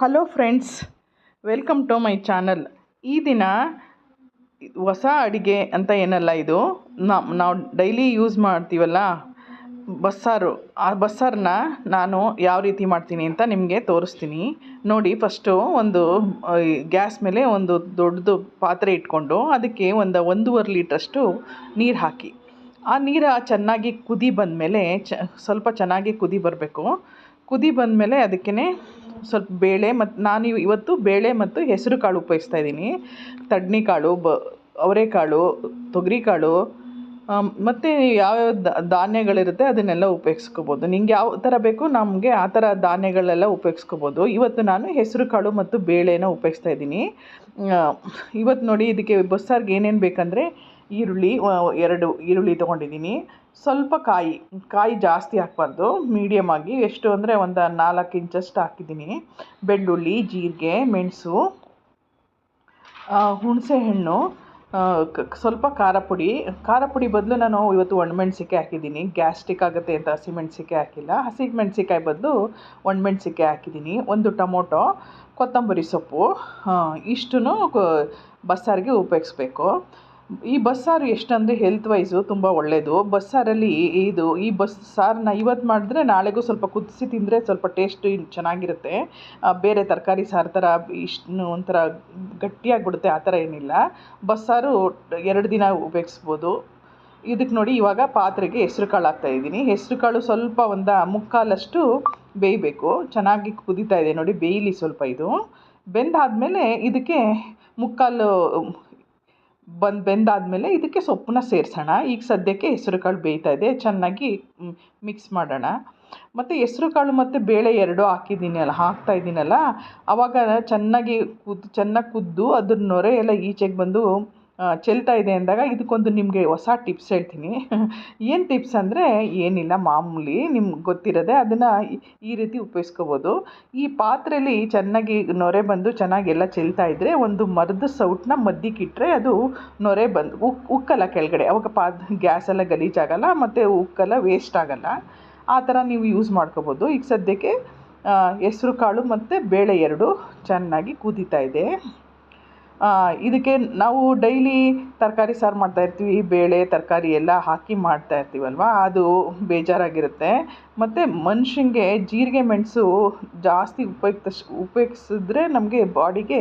Hello friends welcome to my channel ಈ ದಿನ ಹೊಸ ಅಡುಗೆ ಅಂತ ಏನಲ್ಲ ಇದು? ನಾ ನಾವು ಡೈಲಿ ಯೂಸ್ ಮಾಡ್ತೀವಲ್ಲ? ಬಸ್ಸಾರು. ಆ ಬಸ್ಸಾರನ್ನ ನಾನು ಯಾವ ರೀತಿ ಮಾಡ್ತೀನಿ ಅಂತ ನಿಮಗೆ ತೋರಿಸ್ತೀನಿ. ನೋಡಿ ಫಸ್ಟು ಒಂದು ಗ್ಯಾಸ್ ಮೇಲೆ ಒಂದು ದೊಡ್ಡದು ಪಾತ್ರೆ ಇಟ್ಕೊಂಡು ಅದಕ್ಕೆ ಒಂದು ಒಂದೂವರೆ ಲೀಟ್ರಷ್ಟು ನೀರು ಹಾಕಿ. ಆ ನೀರು ಚೆನ್ನಾಗಿ ಕುದಿ ಬಂದಮೇಲೆ ಚ ಸ್ವಲ್ಪ ಚೆನ್ನಾಗಿ ಕುದಿ ಬರಬೇಕು. ಕುದಿ ಬಂದಮೇಲೆ ಅದಕ್ಕೇ ಸ್ವಲ್ಪ ಬೇಳೆ ಮತ್ತು ನಾನು ಇವತ್ತು ಬೇಳೆ ಮತ್ತು ಹೆಸರು ಕಾಳು ಉಪಯೋಗಿಸ್ತಾ ಇದ್ದೀನಿ. ತಡ್ನಿಕಾಳು ಬ ಅವರೆಕಾಳು ತೊಗರಿಕಾಳು ಮತ್ತು ಯಾವ್ಯಾವ ಧಾನ್ಯಗಳಿರುತ್ತೆ ಅದನ್ನೆಲ್ಲ ಉಪಯೋಗಿಸ್ಕೋಬೋದು. ನಿಂಗೆ ಯಾವ ಥರ ಬೇಕು ನಮಗೆ ಆ ಥರ ಧಾನ್ಯಗಳೆಲ್ಲ ಉಪಯೋಗಿಸ್ಕೋಬೋದು. ಇವತ್ತು ನಾನು ಹೆಸರು ಕಾಳು ಮತ್ತು ಬೇಳೆನ ಉಪಯೋಗಿಸ್ತಾ ಇದ್ದೀನಿ. ಇವತ್ತು ನೋಡಿ ಇದಕ್ಕೆ ಬಸ್ಸಾರ್ಗೆ ಏನೇನು ಬೇಕಂದರೆ ಈರುಳ್ಳಿ ಎರಡು ಈರುಳ್ಳಿ ತೊಗೊಂಡಿದ್ದೀನಿ. ಸ್ವಲ್ಪ ಕಾಯಿ ಕಾಯಿ ಜಾಸ್ತಿ ಹಾಕ್ಬಾರ್ದು. ಮೀಡಿಯಮ್ ಆಗಿ ಎಷ್ಟು ಅಂದರೆ ಒಂದು ನಾಲ್ಕು ಇಂಚಷ್ಟು ಹಾಕಿದ್ದೀನಿ. ಬೆಳ್ಳುಳ್ಳಿ, ಜೀರಿಗೆ, ಮೆಣಸು ಹುಣಸೆಹಣ್ಣು ಸ್ವಲ್ಪ ಖಾರ ಪುಡಿ. ಖಾರ ಪುಡಿ ಬದಲು ನಾನು ಇವತ್ತು ಒಣಮೆಣಸಿಕಾಯಿ ಹಾಕಿದ್ದೀನಿ. ಗ್ಯಾಸ್ಟ್ರಿಕ್ ಆಗುತ್ತೆ ಅಂತ ಹಸಿಮೆಣಸಿಕಾಯಿ ಹಾಕಿಲ್ಲ. ಹಸಿಮೆಣ್ಸಿನ್ಕಾಯಿ ಬದಲು ಒಣಮೆಣಸಿಕಾಯಿ ಹಾಕಿದ್ದೀನಿ. ಒಂದು ಟೊಮೊಟೊ, ಕೊತ್ತಂಬರಿ ಸೊಪ್ಪು ಇಷ್ಟನ್ನು ಬಸ್ಸಾರಿಗೆ ಉಪಯೋಗಿಸ್ಬೇಕು. ಈ ಬಸ್ಸಾರು ಎಷ್ಟಂದರೆ ಹೆಲ್ತ್ ವೈಸು ತುಂಬ ಒಳ್ಳೆಯದು ಬಸ್ಸಾರಲ್ಲಿ ಇದು ಈ ಬಸ್ಸಾರನ್ನ ಇವತ್ತು ಮಾಡಿದ್ರೆ ನಾಳೆಗೂ ಸ್ವಲ್ಪ ಕುದಿಸಿ ತಿಂದರೆ ಸ್ವಲ್ಪ ಟೇಸ್ಟು ಚೆನ್ನಾಗಿರುತ್ತೆ. ಬೇರೆ ತರಕಾರಿ ಸಾರು ಥರ ಇಷ್ಟು, ಒಂಥರ ಗಟ್ಟಿಯಾಗಿಬಿಡುತ್ತೆ, ಆ ಥರ ಏನಿಲ್ಲ. ಬಸ್ಸಾರು ಎರಡು ದಿನ ಉಪಯೋಗಿಸ್ಬೋದು. ಇದಕ್ಕೆ ನೋಡಿ ಇವಾಗ ಪಾತ್ರೆಗೆ ಹೆಸ್ರು ಕಾಳು ಹಾಕ್ತಾಯಿದ್ದೀನಿ ಹೆಸ್ರು ಕಾಳು ಸ್ವಲ್ಪ ಒಂದು ಮುಕ್ಕಾಲಷ್ಟು ಬೇಯಬೇಕು. ಚೆನ್ನಾಗಿ ಕುದೀತಾ ಇದೆ ನೋಡಿ, ಬೇಯಲಿ ಸ್ವಲ್ಪ ಇದು. ಬೆಂದಾದಮೇಲೆ ಇದಕ್ಕೆ ಮುಕ್ಕಾಲು ಬಂದು ಬೆಂದಾದಮೇಲೆ ಇದಕ್ಕೆ ಸೊಪ್ಪನ್ನ ಸೇರಿಸೋಣ. ಈಗ ಸದ್ಯಕ್ಕೆ ಹೆಸ್ರು ಕಾಳು ಬೇಯ್ತಾ ಇದೆ. ಚೆನ್ನಾಗಿ ಮಿಕ್ಸ್ ಮಾಡೋಣ. ಮತ್ತು ಹೆಸರುಕಾಳು ಮತ್ತು ಬೇಳೆ ಎರಡೂ ಹಾಕಿದ್ದೀನಲ್ಲ, ಹಾಕ್ತಾ ಇದ್ದೀನಲ್ಲ ಆವಾಗ ಚೆನ್ನಾಗಿ ಕುದ್ದು ಚೆನ್ನಾಗಿ ಕುದ್ದು ಅದ್ರ ನೊರೆ ಎಲ್ಲ ಈಚೆಗೆ ಬಂದು ಚೆಲ್ತಾ ಇದೆ ಅಂದಾಗ ಇದಕ್ಕೊಂದು ನಿಮಗೆ ಹೊಸ ಟಿಪ್ಸ್ ಹೇಳ್ತೀನಿ. ಏನು ಟಿಪ್ಸ್ ಅಂದರೆ ಏನಿಲ್ಲ, ಮಾಮೂಲಿ ನಿಮ್ಗೆ ಗೊತ್ತಿರೋದೆ ಅದನ್ನು ಈ ರೀತಿ ಉಪಯೋಗಿಸ್ಕೋಬೋದು. ಈ ಪಾತ್ರೆಯಲ್ಲಿ ಚೆನ್ನಾಗಿ ನೊರೆ ಬಂದು ಚೆನ್ನಾಗಿ ಎಲ್ಲ ಚೆಲ್ತಾ ಇದ್ದರೆ ಒಂದು ಮರದ ಸೌಟನ್ನ ಮದ್ದಿಕ್ಕಿಟ್ರೆ ಅದು ನೊರೆ ಬಂದು ಉಕ್ ಉಕ್ಕಲ್ಲ ಕೆಳಗಡೆ. ಅವಾಗ ಪಾ ಗ್ಯಾಸೆಲ್ಲ ಗಲೀಜಾಗಲ್ಲ ಮತ್ತು ಉಕ್ಕಲ್ಲ ವೇಸ್ಟ್ ಆಗಲ್ಲ. ಆ ಥರ ನೀವು ಯೂಸ್ ಮಾಡ್ಕೋಬೋದು. ಈಗ ಸದ್ಯಕ್ಕೆ ಹೆಸ್ರು ಕಾಳು ಮತ್ತು ಬೇಳೆ ಎರಡು ಚೆನ್ನಾಗಿ ಕುದೀತಾ ಇದೆ. ಇದಕ್ಕೆ ನಾವು ಡೈಲಿ ತರಕಾರಿ ಸಾರು ಮಾಡ್ತಾಯಿರ್ತೀವಿ ಬೇಳೆ, ತರಕಾರಿ ಎಲ್ಲ ಹಾಕಿ ಮಾಡ್ತಾಯಿರ್ತೀವಲ್ವ ಅದು ಬೇಜಾರಾಗಿರುತ್ತೆ. ಮತ್ತು ಮನುಷ್ಯನಿಗೆ ಜೀರಿಗೆ ಮೆಣಸು ಜಾಸ್ತಿ ಉಪಯುಕ್ತ ಉಪಯೋಗಿಸಿದ್ರೆ ನಮಗೆ ಬಾಡಿಗೆ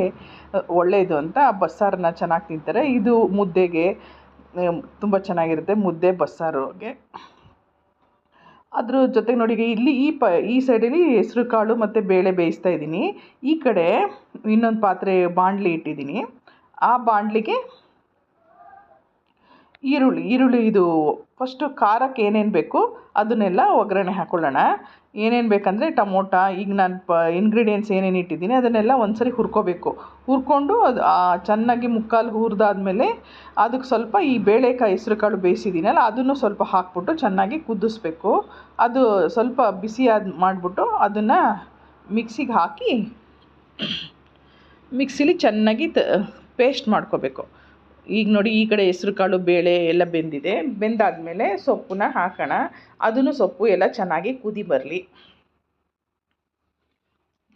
ಒಳ್ಳೆಯದು ಅಂತ ಬಸ್ಸಾರನ್ನ ಚೆನ್ನಾಗಿ ತಿಂತಾರೆ. ಇದು ಮುದ್ದೆಗೆ ತುಂಬ ಚೆನ್ನಾಗಿರುತ್ತೆ ಮುದ್ದೆ ಬಸ್ಸಾರಿಗೆ. ಅದ್ರ ಜೊತೆಗೆ ನೋಡಿ ಇಲ್ಲಿ ಈ ಪ, ಈ ಸೈಡಲ್ಲಿ ಹೆಸ್ರು ಕಾಳು ಮತ್ತು ಬೇಳೆ ಬೇಯಿಸ್ತಾ ಇದ್ದೀನಿ. ಈ ಕಡೆ ಇನ್ನೊಂದು ಪಾತ್ರೆ ಬಾಣಲಿ ಇಟ್ಟಿದ್ದೀನಿ. ಆ ಬಾಣಲಿಗೆ ಈರುಳ್ಳಿ ಈರುಳ್ಳಿ ಇದು ಫಸ್ಟು ಖಾರಕ್ಕೆ ಏನೇನು ಬೇಕು ಅದನ್ನೆಲ್ಲ ಒಗ್ಗರಣೆ ಹಾಕ್ಕೊಳ್ಳೋಣ ಏನೇನು ಬೇಕಂದರೆ ಟಮೋಟ, ಈಗ ನಾನು ಪ ಇಂಗ್ರೀಡಿಯೆಂಟ್ಸ್ ಏನೇನು ಇಟ್ಟಿದ್ದೀನಿ ಅದನ್ನೆಲ್ಲ ಒಂದು ಸರಿ ಹುರ್ಕೋಬೇಕು. ಹುರ್ಕೊಂಡು ಅದು ಚೆನ್ನಾಗಿ ಮುಕ್ಕಾಲು ಹುರಿದಾದ್ಮೇಲೆ ಅದಕ್ಕೆ ಸ್ವಲ್ಪ ಈ ಬೇಳೆಕಾಯಿ ಹೆಸ್ರು ಕಾಳು ಬೇಯಿಸಿದ್ದೀನಲ್ಲ ಅದನ್ನು ಸ್ವಲ್ಪ ಹಾಕ್ಬಿಟ್ಟು ಚೆನ್ನಾಗಿ ಕುದಿಸ್ಬೇಕು. ಅದು ಸ್ವಲ್ಪ ಬಿಸಿಯಾದ ಮಾಡಿಬಿಟ್ಟು ಅದನ್ನು ಮಿಕ್ಸಿಗೆ ಹಾಕಿ, ಮಿಕ್ಸಿಲಿ ಚೆನ್ನಾಗಿ ತ ಪೇಸ್ಟ್ ಮಾಡ್ಕೋಬೇಕು. ಈಗ ನೋಡಿ ಈ ಕಡೆ ಹೆಸ್ರು ಕಾಳು, ಬೇಳೆ ಎಲ್ಲ ಬೆಂದಿದೆ. ಬೆಂದಾದಮೇಲೆ ಸೊಪ್ಪನ್ನ ಹಾಕೋಣ. ಅದನ್ನು ಸೊಪ್ಪು ಎಲ್ಲ ಚೆನ್ನಾಗಿ ಕುದಿ ಬರಲಿ.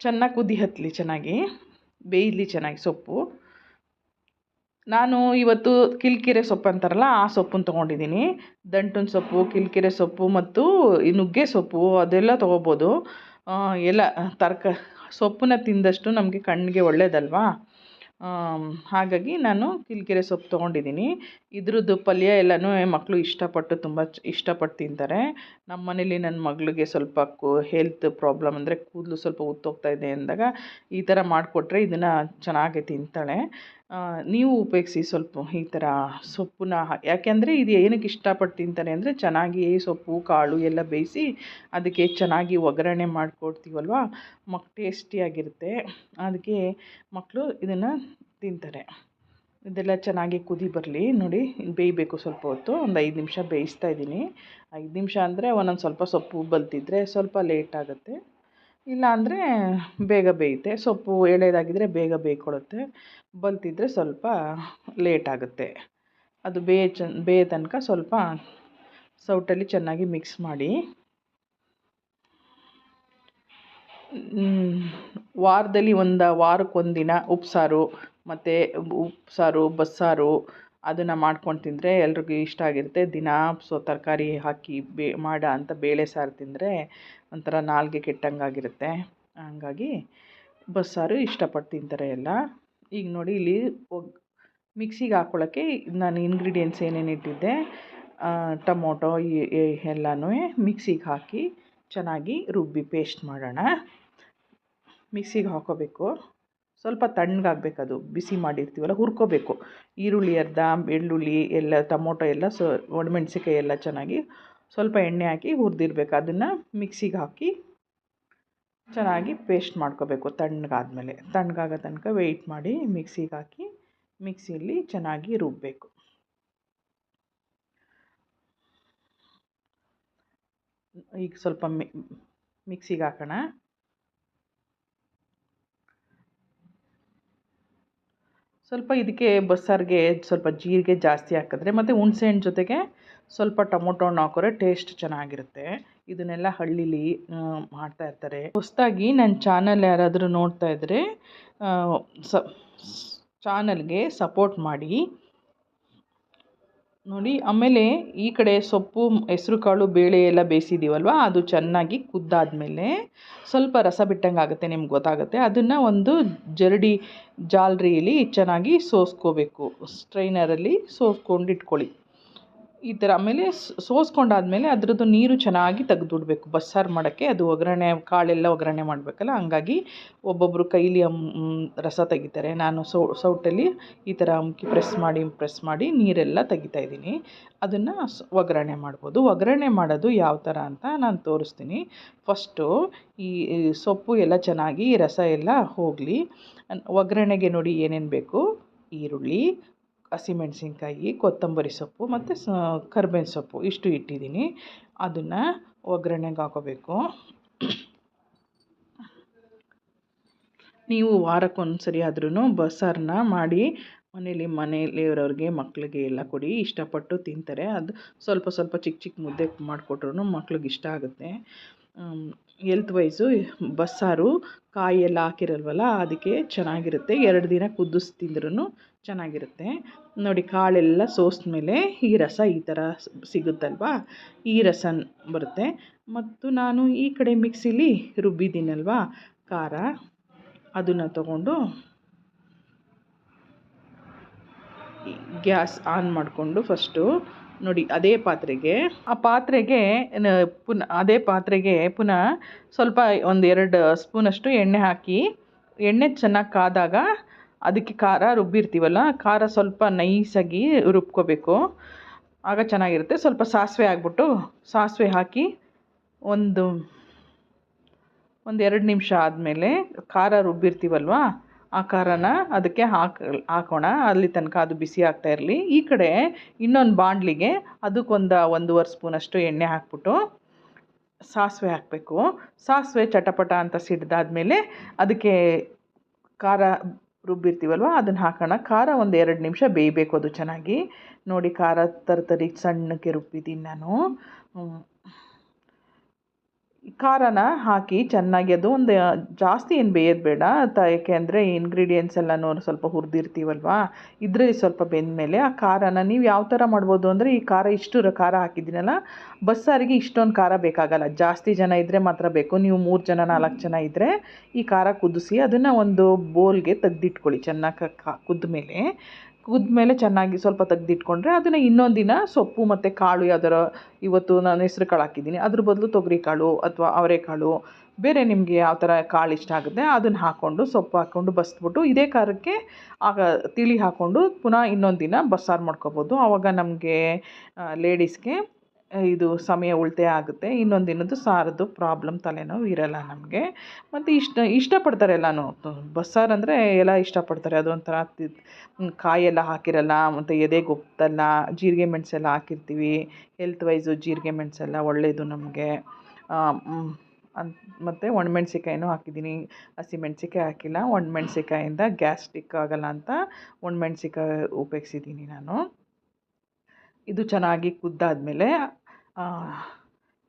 ಚೆನ್ನಾಗಿ ಕುದಿ ಹತ್ತಲಿ ಚೆನ್ನಾಗಿ. ಬೇಯಲಿ ಚೆನ್ನಾಗಿ ಸೊಪ್ಪು. ನಾನು ಇವತ್ತು ಕಿಲ್ಕಿರೆ ಸೊಪ್ಪು ಅಂತಾರಲ್ಲ, ಆ ಸೊಪ್ಪನ್ನು ತೊಗೊಂಡಿದ್ದೀನಿ. ದಂಟಿನ ಸೊಪ್ಪು, ಕಿಲ್ಕಿರೆ ಸೊಪ್ಪು ಮತ್ತು ಈ ನುಗ್ಗೆ ಸೊಪ್ಪು, ಅದೆಲ್ಲ ತೊಗೋಬೋದು. ಎಲ್ಲ ತರಕ, ಸೊಪ್ಪನ್ನ ತಿಂದಷ್ಟು ನಮಗೆ ಕಣ್ಣಿಗೆ ಒಳ್ಳೆಯದಲ್ವಾ ಹಾಗಾಗಿ ನಾನು ಕಿಲ್ಕೆರೆ ಸೊಪ್ಪು ತೊಗೊಂಡಿದ್ದೀನಿ. ಇದ್ರದ್ದು ಪಲ್ಯ ಎಲ್ಲನೂ ಮಕ್ಕಳು ಇಷ್ಟಪಟ್ಟು ತುಂಬ ಇಷ್ಟಪಟ್ಟು ತಿಂತಾರೆ. ನಮ್ಮ ಮನೇಲಿ ನನ್ನ ಮಗಳಿಗೆ ಸ್ವಲ್ಪ ಕು, ಹೆಲ್ತ್ ಪ್ರಾಬ್ಲಮ್ ಅಂದರೆ ಕೂದಲು ಸ್ವಲ್ಪ ಉತ್ತೋಗ್ತಾ ಇದೆ ಅಂದಾಗ ಈ ಥರ ಮಾಡಿಕೊಟ್ರೆ ಇದನ್ನು ಚೆನ್ನಾಗಿ ತಿಂತಾಳೆ. ನೀವು ಉಪಯೋಗಿಸಿ ಸ್ವಲ್ಪ ಈ ಥರ ಸೊಪ್ಪನ್ನ ಯಾಕೆಂದರೆ ಇದು ಏನಕ್ಕೆ ಇಷ್ಟಪಟ್ಟು ತಿಂತಾರೆ ಅಂದರೆ ಚೆನ್ನಾಗಿ ಸೊಪ್ಪು, ಕಾಳು ಎಲ್ಲ ಬೇಯಿಸಿ ಅದಕ್ಕೆ ಚೆನ್ನಾಗಿ ಒಗ್ಗರಣೆ ಮಾಡಿಕೊಡ್ತೀವಲ್ವ? ಮಕ್ ಟೇಸ್ಟಿಯಾಗಿರುತ್ತೆ ಅದಕ್ಕೆ ಮಕ್ಕಳು ಇದನ್ನು ತಿಂತಾರೆ. ಇದೆಲ್ಲ ಚೆನ್ನಾಗಿ ಕುದಿ ಬರಲಿ. ನೋಡಿ, ಬೇಯಬೇಕು ಸ್ವಲ್ಪ ಹೊತ್ತು. ಒಂದು ಐದು ನಿಮಿಷ ಬೇಯಿಸ್ತಾ ಇದ್ದೀನಿ. ಐದು ನಿಮಿಷ ಅಂದರೆ ಒಂದೊಂದು ಸ್ವಲ್ಪ ಸೊಪ್ಪು ಬಲ್ತಿದ್ರೆ ಸ್ವಲ್ಪ ಲೇಟ್ ಆಗುತ್ತೆ. ಇಲ್ಲ ಅಂದರೆ ಬೇಗ ಬೇಯುತ್ತೆ. ಸೊಪ್ಪು ಎಳೆಯದಾಗಿದ್ದರೆ ಬೇಗ ಬೇಯ್ಕೊಳ್ಳುತ್ತೆ ಬಲ್ತಿದ್ರೆ ಸ್ವಲ್ಪ ಲೇಟ್ ಆಗುತ್ತೆ. ಅದು ಬೇಯ ಚ ಬೇಯೋ ತನಕ ಸ್ವಲ್ಪ ಸೌಟಲ್ಲಿ ಚೆನ್ನಾಗಿ ಮಿಕ್ಸ್ ಮಾಡಿ. ವಾರದಲ್ಲಿ ಒಂದು ವಾರಕ್ಕೆ ಒಂದಿನ ಉಪ್ಸಾರು, ಮತ್ತು ಉಪ್ಸಾರು, ಬಸ್ಸಾರು ಅದನ್ನು ಮಾಡ್ಕೊಂಡು ತಿಂದರೆ ಎಲ್ರಿಗೂ ಇಷ್ಟ ಆಗಿರುತ್ತೆ. ದಿನಾ ಸೊ ತರಕಾರಿ ಹಾಕಿ ಬೇ, ಮಾಡೋ ಅಂತ ಬೇಳೆ ಸಾರು ತಿಂದರೆ ಒಂಥರ ನಾಲಿಗೆ ಕೆಟ್ಟಂಗೆ ಆಗಿರುತ್ತೆ ಹಂಗಾಗಿ ಬಸ್ಸಾರು ಇಷ್ಟಪಟ್ಟು ತಿಂತಾರೆ ಎಲ್ಲ. ಈಗ ನೋಡಿ ಇಲ್ಲಿ ಒಗ್, ಮಿಕ್ಸಿಗೆ ಹಾಕ್ಕೊಳ್ಳೋಕ್ಕೆ ನಾನು ಇಂಗ್ರೀಡಿಯೆಂಟ್ಸ್ ಏನೇನು ಇಟ್ಟಿದ್ದೆ ಟೊಮೊಟೊ ಎಲ್ಲನೂ ಮಿಕ್ಸಿಗೆ ಹಾಕಿ ಚೆನ್ನಾಗಿ ರುಬ್ಬಿ ಪೇಸ್ಟ್ ಮಾಡೋಣ. ಮಿಕ್ಸಿಗೆ ಹಾಕ್ಕೋಬೇಕು ಸ್ವಲ್ಪ ತಣ್ಣಗಾಗ್ಬೇಕು ಅದು ಬಿಸಿ ಮಾಡಿರ್ತೀವಲ್ಲ, ಹುರ್ಕೋಬೇಕು. ಈರುಳ್ಳಿ, ಅರ್ಧ, ಬೆಳ್ಳುಳ್ಳಿ, ಎಲ್ಲ ಟೊಮೊಟೊ ಎಲ್ಲ ಸೊ ಒಣಮೆಣ್ಸಿಕಾಯಿ ಎಲ್ಲ ಚೆನ್ನಾಗಿ ಸ್ವಲ್ಪ ಎಣ್ಣೆ ಹಾಕಿ ಹುರಿದಿರ್ಬೇಕು. ಅದನ್ನು ಮಿಕ್ಸಿಗೆ ಹಾಕಿ ಚೆನ್ನಾಗಿ ಪೇಸ್ಟ್ ಮಾಡ್ಕೋಬೇಕು ತಣ್ಣಗಾದ್ಮೇಲೆ. ತಣ್ಣಗಾಗೋ ತನಕ ವೆಯ್ಟ್ ಮಾಡಿ ಮಿಕ್ಸಿಗೆ ಹಾಕಿ, ಮಿಕ್ಸಿಯಲ್ಲಿ ಚೆನ್ನಾಗಿ ರುಬ್ಬಬೇಕು ಈಗ ಸ್ವಲ್ಪ ಮಿಕ್ಸಿಗೆ ಹಾಕೋಣ. ಸ್ವಲ್ಪ ಇದಕ್ಕೆ ಬಸ್ಸಾರಿಗೆ ಸ್ವಲ್ಪ ಜೀರಿಗೆ ಜಾಸ್ತಿ ಹಾಕಿದ್ರೆ ಮತ್ತು ಹುಣ್ಸೆಹಣ್ಣು ಜೊತೆಗೆ ಸ್ವಲ್ಪ ಟೊಮೊಟೊ ಹಣ್ಣು ಹಾಕೋರೆ ಟೇಸ್ಟ್ ಚೆನ್ನಾಗಿರುತ್ತೆ. ಇದನ್ನೆಲ್ಲ ಹಳ್ಳಿಲಿ ಮಾಡ್ತಾ ಇರ್ತಾರೆ. ಹೊಸದಾಗಿ ನನ್ನ ಚಾನಲ್ ಯಾರಾದರೂ ನೋಡ್ತಾ ಇದ್ದರೆ ಸ ಚಾನಲ್ಗೆ ಸಪೋರ್ಟ್ ಮಾಡಿ. ನೋಡಿ, ಆಮೇಲೆ ಈ ಕಡೆ ಸೊಪ್ಪು ಹೆಸರುಕಾಳು ಬೇಳೆ ಎಲ್ಲ ಬೇಯಿಸಿದ್ದೀವಲ್ವ ಅದು ಚೆನ್ನಾಗಿ ಕುದ್ದಾದಮೇಲೆ ಸ್ವಲ್ಪ ರಸ ಬಿಟ್ಟಂಗೆ ಆಗುತ್ತೆ ನಿಮ್ಗೆ ಗೊತ್ತಾಗುತ್ತೆ. ಅದನ್ನು ಒಂದು ಜರಡಿ ಜಾಲರಿಯಲ್ಲಿ ಚೆನ್ನಾಗಿ ಸೋಸ್ಕೋಬೇಕು. ಸ್ಟ್ರೈನರಲ್ಲಿ ಸೋಸ್ಕೊಂಡು ಇಟ್ಕೊಳ್ಳಿ. ಈ ಥರ ಆಮೇಲೆ ಸೋಸ್ಕೊಂಡಾದಮೇಲೆ ಅದರದ್ದು ನೀರು ಚೆನ್ನಾಗಿ ತೆಗೆದುಡ್ಬೇಕು. ಬಸ್ಸಾರು ಮಾಡೋಕ್ಕೆ ಅದು ಒಗ್ಗರಣೆ, ಕಾಳೆಲ್ಲ ಒಗ್ಗರಣೆ ಮಾಡಬೇಕಲ್ಲ, ಹಂಗಾಗಿ ಒಬ್ಬೊಬ್ಬರು ಕೈಲಿ ರಸ ತೆಗಿತಾರೆ. ನಾನು ಸೌಟಲ್ಲಿ ಈ ಥರ ಅಮ್ಕಿ ಪ್ರೆಸ್ ಮಾಡಿ ಪ್ರೆಸ್ ಮಾಡಿ ನೀರೆಲ್ಲ ತೆಗಿತಾ ಇದ್ದೀನಿ. ಅದನ್ನು ಒಗ್ಗರಣೆ ಮಾಡ್ಬೋದು. ಒಗ್ಗರಣೆ ಮಾಡೋದು ಯಾವ ಥರ ಅಂತ ನಾನು ತೋರಿಸ್ತೀನಿ. ಫಸ್ಟು ಈ ಸೊಪ್ಪು ಎಲ್ಲ ಚೆನ್ನಾಗಿ ರಸ ಎಲ್ಲ ಹೋಗಲಿ. ಒಗ್ಗರಣೆಗೆ ನೋಡಿ ಏನೇನು ಬೇಕು? ಈರುಳ್ಳಿ ಹಸಿಮೆಣ್ಸಿನ್ಕಾಯಿ, ಕೊತ್ತಂಬರಿ ಸೊಪ್ಪು ಮತ್ತು ಸ, ಕರ್ಬೇವಿನ ಸೊಪ್ಪು ಇಷ್ಟು ಇಟ್ಟಿದ್ದೀನಿ. ಅದನ್ನು ಒಗ್ಗರಣೆಗೆ ಹಾಕೋಬೇಕು. ನೀವು ವಾರಕ್ಕೊಂದ್ಸರಿ ಆದ್ರೂ ಬಸ್ಸಾರನ್ನ ಮಾಡಿ ಮನೇಲಿ ಮನೆಯಲ್ಲಿರೋರಿಗೆ ಮಕ್ಕಳಿಗೆ ಎಲ್ಲ ಕೊಡಿ. ಇಷ್ಟಪಟ್ಟು ತಿಂತಾರೆ. ಅದು ಸ್ವಲ್ಪ ಸ್ವಲ್ಪ ಚಿಕ್ಕ ಚಿಕ್ಕ ಮುದ್ದೆ ಮಾಡಿಕೊಟ್ರು ಮಕ್ಳಿಗೆ ಇಷ್ಟ ಆಗುತ್ತೆ. ಎಲ್ತ್ ವೈಸು ಬಸ್ಸಾರು ಕಾಯಿ ಎಲ್ಲ ಹಾಕಿರಲ್ವಲ್ಲ, ಅದಕ್ಕೆ ಚೆನ್ನಾಗಿರುತ್ತೆ. ಎರಡು ದಿನ ಕುದಿಸಿ ತಿಂದ್ರೂ ಚೆನ್ನಾಗಿರುತ್ತೆ. ನೋಡಿ, ಕಾಳೆಲ್ಲ ಸೋಸಿದ್ಮೇಲೆ ಈ ರಸ ಈ ಥರ ಸಿಗುತ್ತಲ್ವಾ? ಈ ರಸ ಬರುತ್ತೆ. ಮತ್ತು ನಾನು ಈ ಕಡೆ ಮಿಕ್ಸಿಲಿ ರುಬ್ಬಿದ್ದೀನಲ್ವಾ? ಖಾರ. ಅದನ್ನು ತಗೊಂಡು ಗ್ಯಾಸ್ ಆನ್ ಮಾಡಿಕೊಂಡು ಫಸ್ಟು ನೋಡಿ, ಅದೇ ಪಾತ್ರೆಗೆ, ಆ ಪಾತ್ರೆಗೆ ಪುನಃ, ಅದೇ ಪಾತ್ರೆಗೆ ಪುನಃ ಸ್ವಲ್ಪ ಒಂದು ಎರಡು ಸ್ಪೂನಷ್ಟು ಎಣ್ಣೆ ಹಾಕಿ, ಎಣ್ಣೆ ಚೆನ್ನಾಗಿ ಕಾದಾಗ ಅದಕ್ಕೆ ಖಾರ ರುಬ್ಬಿರ್ತೀವಲ್ಲ, ಖಾರ ಸ್ವಲ್ಪ ನೈಸಾಗಿ ರುಬ್ಕೋಬೇಕು. ಆಗ ಚೆನ್ನಾಗಿರುತ್ತೆ. ಸ್ವಲ್ಪ ಸಾಸಿವೆ ಹಾಕ್ಬಿಟ್ಟು ಸಾಸಿವೆ ಹಾಕಿ ಒಂದು ಒಂದೆರಡು ನಿಮಿಷ ಆದಮೇಲೆ ಖಾರ ರುಬ್ಬಿರ್ತೀವಲ್ವ? ಆ ಖಾರನ ಅದಕ್ಕೆ ಹಾಕಿ, ಹಾಕೋಣ. ಅಲ್ಲಿ ತನಕ ಅದು ಬಿಸಿ ಆಗ್ತಾ ಇರಲಿ. ಈ ಕಡೆ ಇನ್ನೊಂದು ಬಾಣಲಿಗೆ ಅದಕ್ಕೊಂದು ಒಂದೂವರೆ ಸ್ಪೂನಷ್ಟು ಎಣ್ಣೆ ಹಾಕ್ಬಿಟ್ಟು ಸಾಸಿವೆ ಹಾಕಬೇಕು. ಸಾಸಿವೆ ಚಟಪಟ ಅಂತ ಸಿಡ್ದಾದ್ಮೇಲೆ ಅದಕ್ಕೆ ಖಾರ ರುಬ್ಬಿರ್ತೀವಲ್ವ, ಅದನ್ನು ಹಾಕೋಣ. ಖಾರ ಒಂದು ಎರಡು ನಿಮಿಷ ಬೇಯಬೇಕು ಅದು ಚೆನ್ನಾಗಿ. ನೋಡಿ ಖಾರ ತರ್ತರಿ, ಸಣ್ಣಕ್ಕೆ ರುಬ್ಬಿದ್ದೀನಿ ನಾನು. ಖಾರನ ಹಾಕಿ ಚೆನ್ನಾಗಿ ಅದು ಒಂದು ಜಾಸ್ತಿ ಏನು ಬೇಯೋದು ಬೇಡ. ತ ಏಕೆ ಅಂದರೆ ಇಂಗ್ರೀಡಿಯೆಂಟ್ಸ್ ಎಲ್ಲನೂ ಸ್ವಲ್ಪ ಹುರಿದಿರ್ತೀವಲ್ವಾ? ಇದರಲ್ಲಿ ಸ್ವಲ್ಪ ಬೆಂದಮೇಲೆ ಆ ಖಾರನ ನೀವು ಯಾವ ಥರ ಮಾಡ್ಬೋದು ಅಂದರೆ ಈ ಖಾರ ಇಷ್ಟು ಖಾರ ಹಾಕಿದ್ದೀನಲ್ಲ, ಬಸ್ಸಾರಿಗೆ ಇಷ್ಟೊಂದು ಖಾರ ಬೇಕಾಗಲ್ಲ. ಜಾಸ್ತಿ ಜನ ಇದ್ದರೆ ಮಾತ್ರ ಬೇಕು. ನೀವು ಮೂರು ಜನ, ನಾಲ್ಕು ಜನ ಇದ್ದರೆ ಈ ಖಾರ ಕುದಿಸಿ ಅದನ್ನು ಒಂದು ಬೋಲ್ಗೆ ತೆಗ್ದಿಟ್ಕೊಳ್ಳಿ. ಚೆನ್ನಾಗಿ ಕುದ್ದ ಮೇಲೆ ಕುದ್ಮೇಲೆ ಚೆನ್ನಾಗಿ ಸ್ವಲ್ಪ ತೆಗ್ದಿಟ್ಕೊಂಡ್ರೆ ಅದನ್ನು ಇನ್ನೊಂದು ದಿನ ಸೊಪ್ಪು ಮತ್ತು ಕಾಳು ಯಾವ್ದಾರ ಇವತ್ತು ನಾನು ಹೆಸ್ರು ಕಾಳು ಹಾಕಿದ್ದೀನಿ. ಅದ್ರ ಬದಲು ತೊಗರಿ ಕಾಳು ಅಥವಾ ಅವರೆಕಾಳು ಬೇರೆ ನಿಮಗೆ ಯಾವ ಥರ ಕಾಳು ಇಷ್ಟ ಆಗುತ್ತೆ ಅದನ್ನು ಹಾಕ್ಕೊಂಡು ಸೊಪ್ಪು ಹಾಕ್ಕೊಂಡು ಬಸಿದ್ಬಿಟ್ಟು ಇದೇ ಕಾರಕ್ಕೆ ಆಗ ತಿಳಿ ಹಾಕ್ಕೊಂಡು ಪುನಃ ಇನ್ನೊಂದು ದಿನ ಬಸ್ಸಾರು ಮಾಡ್ಕೊಬೋದು. ಆವಾಗ ನಮಗೆ ಲೇಡೀಸ್ಗೆ ಇದು ಸಮಯ ಉಳಿತಾಯ ಆಗುತ್ತೆ. ಇನ್ನೊಂದು ಸಾರದು ಸಾರದ್ದು ಪ್ರಾಬ್ಲಮ್ ತಲೆನೋವು ಇರೋಲ್ಲ ನಮಗೆ. ಮತ್ತು ಇಷ್ಟ, ಇಷ್ಟಪಡ್ತಾರೆ ಎಲ್ಲನೂ. ಬಸ್ಸಾರು ಅಂದರೆ ಎಲ್ಲ ಇಷ್ಟಪಡ್ತಾರೆ. ಅದೊಂಥರ ಕಾಯೆಲ್ಲ ಹಾಕಿರಲ್ಲ. ಮತ್ತು ಎದೆಗೆ ಒಪ್ತಲ್ಲ. ಜೀರಿಗೆ ಮೆಣಸೆಲ್ಲ ಹಾಕಿರ್ತೀವಿ. ಹೆಲ್ತ್ ವೈಸು ಜೀರಿಗೆ ಮೆಣಸೆಲ್ಲ ಒಳ್ಳೆಯದು ನಮಗೆ. ಅಂತ ಮತ್ತು ಒಣಮೆಣ್ಸಿಕಾಯಿನೂ ಹಾಕಿದ್ದೀನಿ. ಹಸಿಮೆಣ್ಸಿನ್ಕಾಯಿ ಹಾಕಿಲ್ಲ. ಒಣಮೆಣ್ಸಿಕಾಯಿಂದ ಗ್ಯಾಸ್ಟಿಕ್ ಆಗೋಲ್ಲ ಅಂತ ಒಣಮೆಣ್ಸಿಕಾಯಿ ಉಪಯೋಗಿಸಿದ್ದೀನಿ ನಾನು. ಇದು ಚೆನ್ನಾಗಿ ಕುದ್ದಾದಮೇಲೆ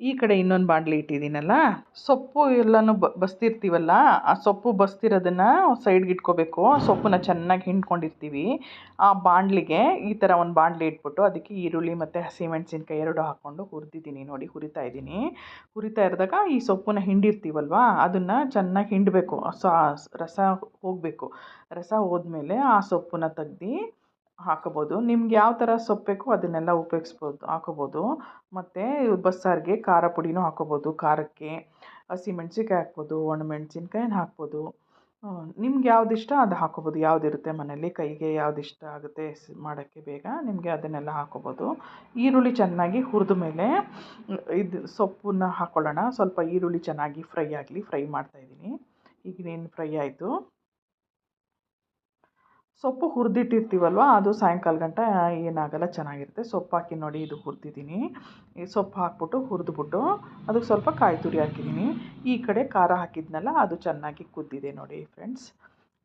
ಈ ಕಡೆ ಇನ್ನೊಂದು ಬಾಣಲಿ ಇಟ್ಟಿದ್ದೀನಲ್ಲ? ಸೊಪ್ಪು ಎಲ್ಲನೂ ಬಸ್ತಿರ್ತೀವಲ್ಲ, ಆ ಸೊಪ್ಪು ಬಸ್ತಿರೋದನ್ನು ಸೈಡ್ಗೆ ಇಟ್ಕೋಬೇಕು. ಸೊಪ್ಪನ್ನ ಚೆನ್ನಾಗಿ ಹಿಂಡ್ಕೊಂಡಿರ್ತೀವಿ. ಆ ಬಾಣಲಿಗೆ ಈ ಥರ ಒಂದು ಬಾಣಲಿ ಇಟ್ಬಿಟ್ಟು ಅದಕ್ಕೆ ಈರುಳ್ಳಿ ಮತ್ತು ಹಸಿಮೆಣಸಿನ್ಕಾಯಿ ಎರಡು ಹಾಕ್ಕೊಂಡು ಹುರಿದಿದ್ದೀನಿ ನೋಡಿ, ಹುರಿತಾ ಇದ್ದೀನಿ. ಹುರಿತಾ ಇರಿದಾಗ ಈ ಸೊಪ್ಪನ್ನ ಹಿಂಡಿರ್ತೀವಲ್ವಾ, ಅದನ್ನು ಚೆನ್ನಾಗಿ ಹಿಂಡಬೇಕು. ಸ, ರಸ ಹೋಗಬೇಕು. ರಸ ಹೋದ್ಮೇಲೆ ಆ ಸೊಪ್ಪನ್ನ ತೆಗ್ದು ಹಾಕೋಬೋದು. ನಿಮ್ಗೆ ಯಾವ ಥರ ಸೊಪ್ಪು ಬೇಕೋ ಅದನ್ನೆಲ್ಲ ಉಪಯೋಗಿಸ್ಬೋದು, ಹಾಕೋಬೋದು. ಮತ್ತು ಬಸ್ಸಾರಿಗೆ ಖಾರ ಪುಡಿನೂ ಹಾಕೋಬೋದು. ಖಾರಕ್ಕೆ ಹಸಿಮೆಣ್ಸಿನ್ಕಾಯಿ ಹಾಕ್ಬೋದು ಒಣಮೆಣ್ಸಿನ್ಕಾಯಿನ ಹಾಕ್ಬೋದು. ನಿಮ್ಗೆ ಯಾವ್ದು ಇಷ್ಟ ಅದು ಹಾಕೋಬೋದು. ಯಾವುದಿರುತ್ತೆ ಮನೆಯಲ್ಲಿ? ಕೈಗೆ ಯಾವ್ದು ಇಷ್ಟ ಆಗುತ್ತೆ ಮಾಡೋಕ್ಕೆ ಬೇಗ ನಿಮಗೆ ಅದನ್ನೆಲ್ಲ ಹಾಕೋಬೋದು. ಈರುಳ್ಳಿ ಚೆನ್ನಾಗಿ ಹುರಿದ ಮೇಲೆ, ಇದು ಸೊಪ್ಪನ್ನ ಹಾಕ್ಕೊಳ್ಳೋಣ ಸ್ವಲ್ಪ ಈರುಳ್ಳಿ ಚೆನ್ನಾಗಿ ಫ್ರೈ ಆಗಲಿ. ಫ್ರೈ ಮಾಡ್ತಾಯಿದ್ದೀನಿ ಈಗ ಇನ್ನೇನು ಫ್ರೈ ಆಯಿತು. ಸೊಪ್ಪು ಹುರಿದಿಟ್ಟಿರ್ತೀವಲ್ವ, ಅದು ಸಾಯಂಕಾಲ ಗಂಟ ಏನಾಗಲ್ಲ, ಚೆನ್ನಾಗಿರುತ್ತೆ. ಸೊಪ್ಪು ಹಾಕಿ ನೋಡಿ, ಇದು ಹುರಿದಿದ್ದೀನಿ. ಈ ಸೊಪ್ಪು ಹಾಕ್ಬಿಟ್ಟು ಹುರಿದ್ಬಿಟ್ಟು ಅದಕ್ಕೆ ಸ್ವಲ್ಪ ಕಾಯಿ ತುರಿ ಹಾಕಿದ್ದೀನಿ. ಈ ಕಡೆ ಖಾರ ಹಾಕಿದ್ನಲ್ಲ, ಅದು ಚೆನ್ನಾಗಿ ಕುದ್ದಿದೆ ನೋಡಿ ಫ್ರೆಂಡ್ಸ್.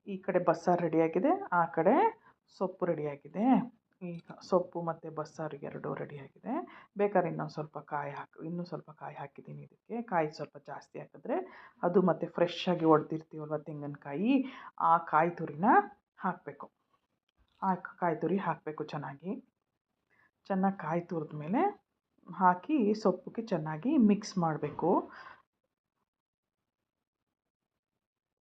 ಈ ಕಡೆ ಬಸ್ಸಾರು ರೆಡಿಯಾಗಿದೆ ಆ ಕಡೆ ಸೊಪ್ಪು ರೆಡಿಯಾಗಿದೆ ಈಗ ಸೊಪ್ಪು ಮತ್ತು ಬಸ್ಸಾರು ಎರಡೂ ರೆಡಿಯಾಗಿದೆ ಬೇಕಾದ್ರೆ ಇನ್ನೊಂದು ಸ್ವಲ್ಪ ಕಾಯಿ ಹಾಕಿ, ಇನ್ನೂ ಸ್ವಲ್ಪ ಕಾಯಿ ಹಾಕಿದ್ದೀನಿ ಇದಕ್ಕೆ. ಕಾಯಿ ಸ್ವಲ್ಪ ಜಾಸ್ತಿ ಹಾಕಿದ್ರೆ ಅದು ಮತ್ತು ಫ್ರೆಶ್ ಆಗಿ ಹೊಡ್ದಿರ್ತೀವಲ್ವ ತೆಂಗಿನಕಾಯಿ, ಆ ಕಾಯಿ ತುರಿನ? ಹಾಕಬೇಕು. ಆ ಕಾಯಿ ತುರಿ ಹಾಕಬೇಕು ಚೆನ್ನಾಗಿ. ಚೆನ್ನಾಗಿ ಕಾಯಿ ತುರಿದ ಮೇಲೆ ಹಾಕಿ ಸೊಪ್ಪಿಗೆ ಚೆನ್ನಾಗಿ ಮಿಕ್ಸ್ ಮಾಡಬೇಕು.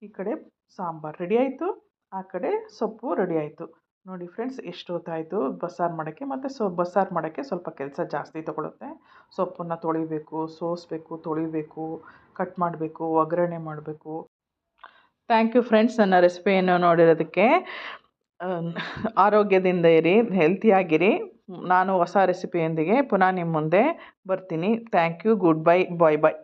ಈ ಕಡೆ ಸಾಂಬಾರು ರೆಡಿ ಆಯಿತು. ಆ ಕಡೆ ಸೊಪ್ಪು ರೆಡಿ ಆಯಿತು. ನೋಡಿ ಫ್ರೆಂಡ್ಸ್ ಎಷ್ಟು ಹೊತ್ತಾಯಿತು? ಬಸ್ಸಾರು ಮಾಡೋಕ್ಕೆ ಮತ್ತು ಸೊ ಬಸ್ಸಾರು ಮಾಡೋಕ್ಕೆ ಸ್ವಲ್ಪ ಕೆಲಸ ಜಾಸ್ತಿ ತೊಗೊಳುತ್ತೆ. ಸೊಪ್ಪನ್ನು ತೊಳಿಬೇಕು, ಸೋಸಬೇಕು, ತೊಳಿಬೇಕು ಕಟ್ ಮಾಡಬೇಕು, ಒಗ್ಗರಣೆ ಮಾಡಬೇಕು. ಥ್ಯಾಂಕ್ ಯು ಫ್ರೆಂಡ್ಸ್ ನನ್ನ ರೆಸಿಪಿಯನ್ನು ನೋಡಿರೋದಕ್ಕೆ ಆರೋಗ್ಯದಿಂದ ಇರಿ ಹೆಲ್ತಿಯಾಗಿರಿ ನಾನು ಹೊಸ ರೆಸಿಪಿಯೊಂದಿಗೆ ಪುನಃ ನಿಮ್ಮ ಮುಂದೆ ಬರ್ತೀನಿ. Thank you good bye bye bye